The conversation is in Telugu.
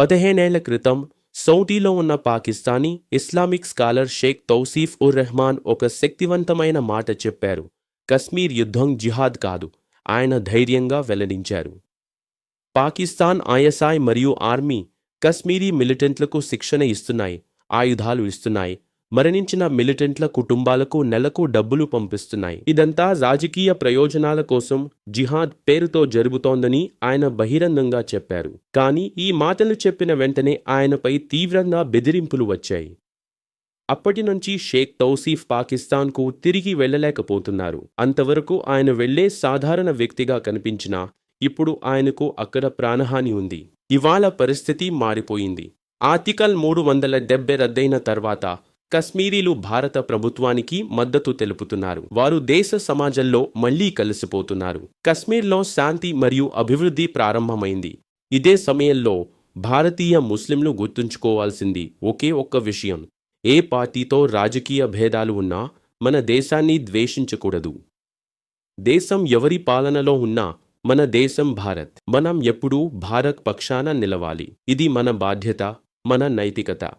పదిహేనేళ్ళ క్రితం సౌదీలో ఉన్న పాకిస్తానీ ఇస్లామిక్ స్కాలర్ షేక్ తౌసీఫ్ ఉర్ రెహమాన్ ఒక శక్తివంతమైన మాట చెప్పారు. కశ్మీర్ యుద్ధం జిహాద్ కాదు ఆయన ధైర్యంగా వెల్లడించారు. పాకిస్తాన్ ఐఎస్ఐ మరియు ఆర్మీ కశ్మీరీ మిలిటెంట్లకు శిక్షణ ఇస్తున్నాయి ఆయుధాలు ఇస్తున్నాయి మరణించిన మిలిటెంట్ల కుటుంబాలకు నెలకు డబ్బులు పంపిస్తున్నాయి. ఇదంతా రాజకీయ ప్రయోజనాల కోసం జిహాద్ పేరుతో జరుగుతోందని ఆయన బహిరంగంగా చెప్పారు. కానీ ఈ మాటలు చెప్పిన వెంటనే ఆయనపై తీవ్రంగా బెదిరింపులు వచ్చాయి. అప్పటి నుంచి షేక్ తౌసీఫ్ పాకిస్తాన్కు తిరిగి వెళ్ళలేకపోతున్నారు. అంతవరకు ఆయన వెళ్ళే సాధారణ వ్యక్తిగా కనిపించినా ఇప్పుడు ఆయనకు అక్కడ ప్రాణహాని ఉంది. ఇవాళ పరిస్థితి మారిపోయింది. ఆర్టికల్ మూడు వందల డెబ్బై రద్దయిన తర్వాత కశ్మీరీలు భారత ప్రభుత్వానికి మద్దతు తెలుపుతున్నారు. వారు దేశ సమాజంలో మళ్ళీ కలిసిపోతున్నారు. కశ్మీర్లో శాంతి మరియు అభివృద్ధి ప్రారంభమైంది. ఇదే సమయంలో భారతీయ ముస్లింలు గుర్తుంచుకోవాల్సింది ఒకే ఒక్క విషయం. ఏ పార్టీతో రాజకీయ భేదాలు ఉన్నా మన దేశాన్ని ద్వేషించకూడదు. దేశం ఎవరి పాలనలో ఉన్నా మన దేశం భారత్. మనం ఎప్పుడూ భారత్ పక్షాన నిలవాలి. ఇది మన బాధ్యత మన నైతికత.